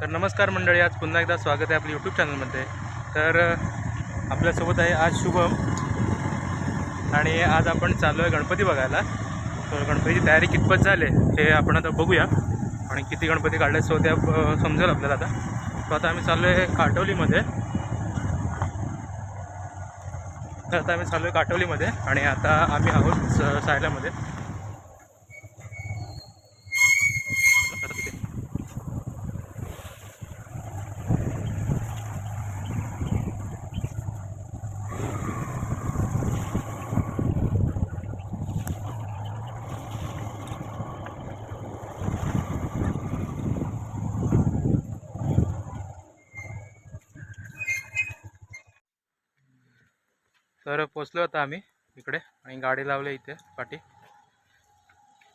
तर नमस्कार मंडळी आज पुन्हा एकदा स्वागत आहे आपल्या यूट्यूब चॅनलमध्ये तर आपल्यासोबत आहे आज शुभम. आणि आज आपण चाललो आहे गणपती बघायला. तर गणपतीची तयारी कितपत झाली हे आपण आता बघूया. आणि किती गणपती काढले सो त्या समजेल आपल्याला आता. तो आता आम्ही चाललो आहे काटवलीमध्ये तर आता आम्ही चाललो आहे काटवलीमध्ये आणि आता आम्ही आहोत स- सायलामध्ये. तर पोचलो आता आम्ही इकडे आणि गाडी लावली इथे पाठी.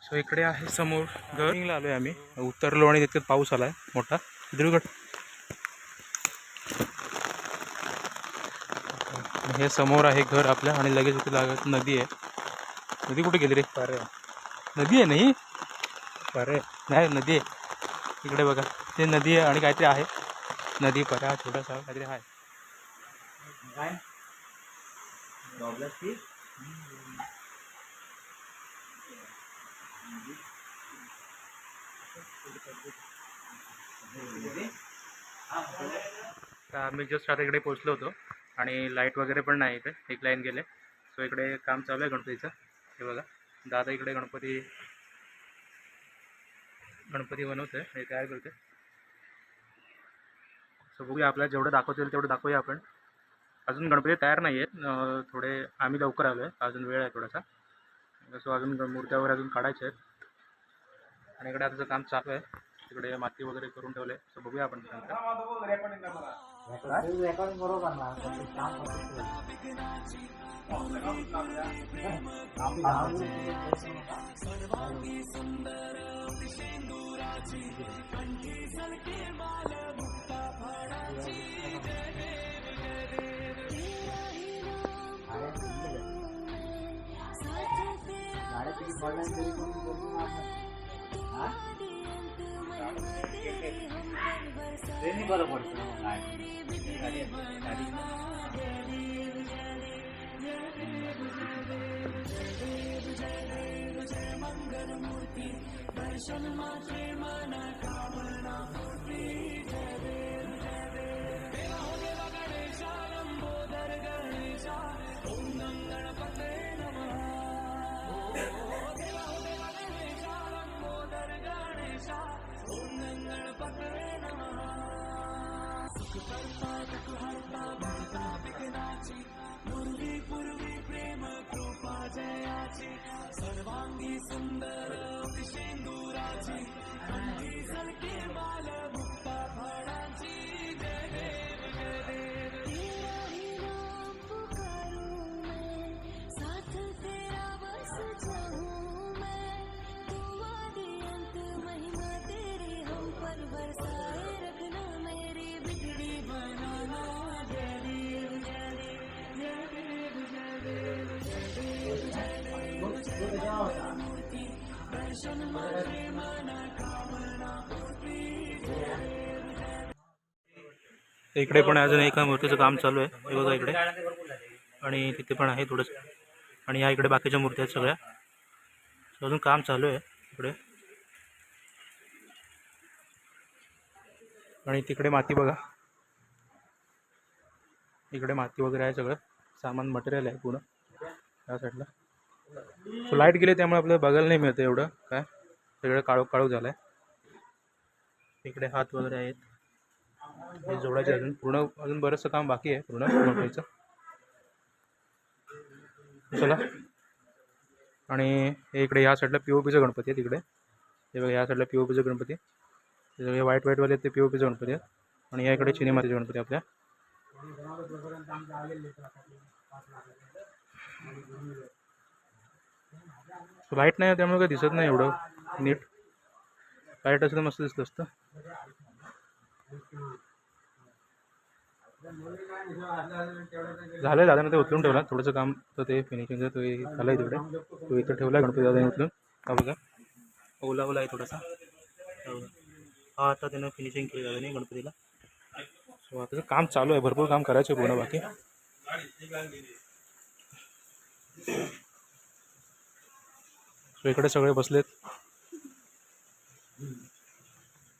सो इकडे आहे समोर गरिंगला आलो आहे आम्ही. उतरलो आणि तिथे पाऊस आला आहे मोठा. दिलगट. हे समोर आहे घर आपल्या आणि लगेच इथे लागत नदी आहे. नदी कुठे गेली रे? अरे. नदी आहे नाही? अरे. नाही नदी आहे. इकडे बघा. ते नदी आहे आणि काहीतरी आहे. नदी परा छोटासा काहीतरी आहे. तर आम्ही जस्ट आता इकडे पोचलो होतो आणि लाइट वगैरे पण नाही इथे. एक लाईन गेले. सो इकडे काम चालू आहे गणपतीचं. हे बघा. दादा इकडे गणपती गणपती बनवतोय. हे तयार करते सो बघूया आपल्याला जेवढं दाखवता येईल तेवढं दाखवूया आपण. अजून गणपती तयार नाही आहेत थोडे आम्ही लवकर आलो आहे अजून वेळ आहे थोडासा. सो अजून मूर्त्या वगैरे अजून काढायचे आहेत. आणि इकडे आता काम चालू आहे तिकडे माती वगैरे करून ठेवले सो बघूया आपण नंतर. गी जय गुरुदेव देव जय देव जय मङ्गलमूर्ति दर्शनमाजय मन कामूर्ति हा पूर्वी पूर्वी प्रेम कृपा जया सर्वाङ्गी सुन्दर सेन्दुराजी हि इकडे पण अजून एका मूर्तीचं काम चालू आहे. बघा इकडे. आणि तिथे पण आहे थोडंसं. आणि या इकडे बाकीच्या मूर्ती आहेत सगळ्या. अजून काम चालू आहे इकडे. आणि तिकडे माती बघा. इकडे माती वगैरे आहे सगळं. सामान मटेरियल आहे पूर्ण. त्या साईडला सो लाइट गेली त्यामुळे आपल्याला बघायला नाही मिळतं एवढं. काय? सगळं काळोख काळोख झालं आहे इकडे हात वगैरे आहेत. हे जोडायचे अजून. पूर्ण अजून बरंचसं काम बाकी आहे. पूर्ण बनवायचं चला. आणि हे इकडे ह्या साईडला पी ओ पीचं गणपती आहे तिकडे हे बघा ह्या साईडला पी ओ पीचं गणपती. हे सगळे व्हाईट व्हाईटवाले आहेत ते पी ओ पीचं गणपती आहेत. आणि या इकडे चिनी गणपती आपल्या. लाइट नाही आहे त्यामुळे काही दिसत नाही एवढं. नीट लाइट असं तर मस्त दिसतं असतं. झालं दादाने ते उचलून ठेवला. थोडंसं काम तर ते फिनिशिंगचं तो झालं आहे तिकडे तो इथं ठेवला गणपती दादाने उचलून. का बघा. ओला ओला आहे थोडासा. हा आता त्यानं फिनिशिंग केली दादाने नाही गणपतीला. सो आता काम चालू आहे. भरपूर काम करायचं आहे पूर्ण बाकी. सो इकडे सगळे बसलेत.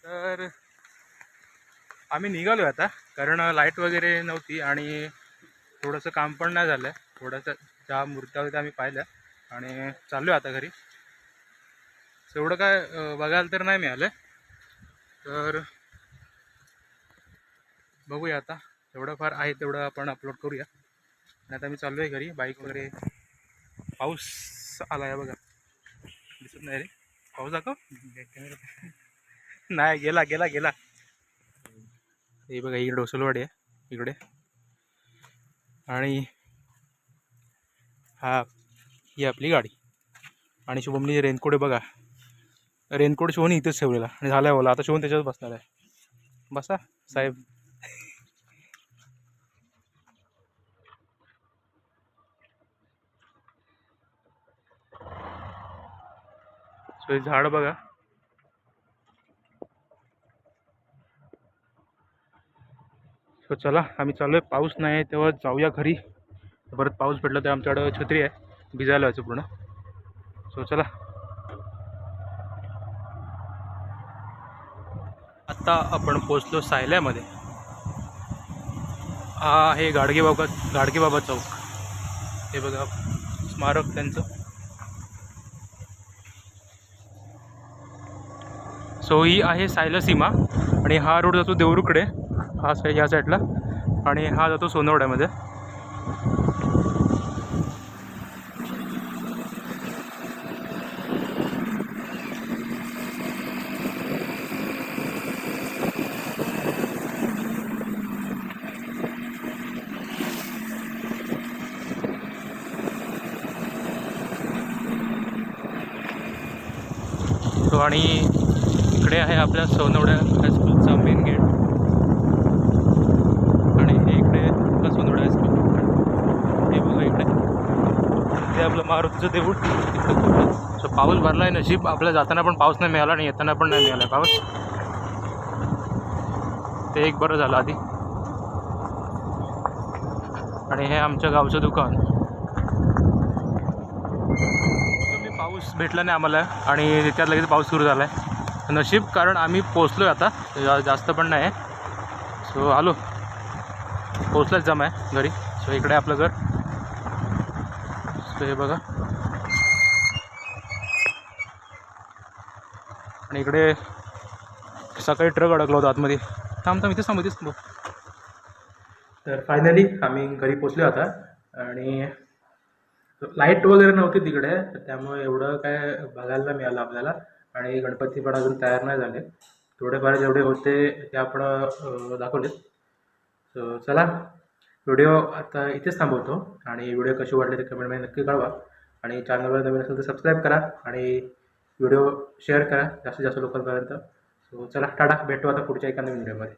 तर आम्ही निघालो आता. कारण लाइट वगैरे नव्हती आणि थोडंसं काम पण नाही झालं. थोडंसं ज्या मूर्त्या होत्या आम्ही पाहिल्या आणि चाललो आता घरी. एवढं काय बघायला तर नाही मिळालं. तर बघूया आता. जेवढं फार आहे तेवढं आपण अपलोड करूया. आणि आता मी चाललो आहे घरी. बाईक वगैरे पाऊस आला आहे बघा. दिसत नाही रे. पाऊस दाखव. नाही गेला गेला गेला. हे बघा इकडे डोसलवाडी आहे इकडे. आणि हा ही आपली गाडी. आणि शुभमनी रेनकोट आहे बघा. रेनकोट शिवून इथेच ठेवलेला. आणि झाला आहे ओला आता शिवून त्याच्यावर बसणार आहे. बसा साहेब. झाड बघा. सो चला आम्ही चालू आहे पाऊस नाही आहे तेव्हा जाऊया घरी. परत पाऊस भेटला तर आमच्याकडं छत्री आहे. भिजायला व्हायचं पूर्ण. सो चला. आत्ता आपण पोचलो सायल्यामध्ये. हा आहे गाडगेबाबा गाडगेबाबा चौक. हे बघा स्मारक त्यांचं. सो ही आहे सायला सीमा आणि हा रोड जातो देवरूकडे. हा साईड या साईडला. आणि हा जातो सोनवड्यामध्ये. आणि इकडे आहे आपल्या सोनवड्या हायस्कूलचा मेन गेट आणि हे इकडे आपलं सोनवड्या हायस्कूल हे बघा इकडे ते आपलं मारुतीचं देऊळ सो पाऊस भरला आहे नशीब आपल्या जाताना पण पाऊस नाही मिळाला आणि येताना पण नाही मिळाला पाऊस. ते एक बरं झालं आधी. आणि हे आमच्या गावचं दुकान. मी पाऊस भेटला नाही आम्हाला आणि त्यात लगेच पाऊस सुरू झाला आहे नशीब कारण आम्ही पोचलो आहे आता. जा- जास्त पण नाही आहे. सो आलो. पोचलाच जमा आहे घरी. सो इकडे आपलं घर. सो हे बघा. आणि इकडे सकाळी ट्रक अडकला होता आतमध्ये. थांब थांब इथेच थांब इथेच थांब. तर फायनली आम्ही घरी पोचलो आता. आणि लाइट वगैरे नव्हती तिकडे त्यामुळे एवढं काय बघायला मिळालं आपल्याला. आणि गणपती पण अजून तयार नाही झाले. थोडेफार जेवढे होते ते आपण दाखवलेत. चला. व्हिडिओ आता इथेच थांबवतो आणि व्हिडिओ कशी वाटले ते कमेंटमध्ये नक्की कळवा. आणि चॅनलवर नवीन असेल तर सबस्क्राईब करा आणि व्हिडिओ शेअर करा जास्तीत जास्त लोकांपर्यंत. सो चला टाटा. भेटू आता पुढच्या एका नवीन व्हिडिओमध्ये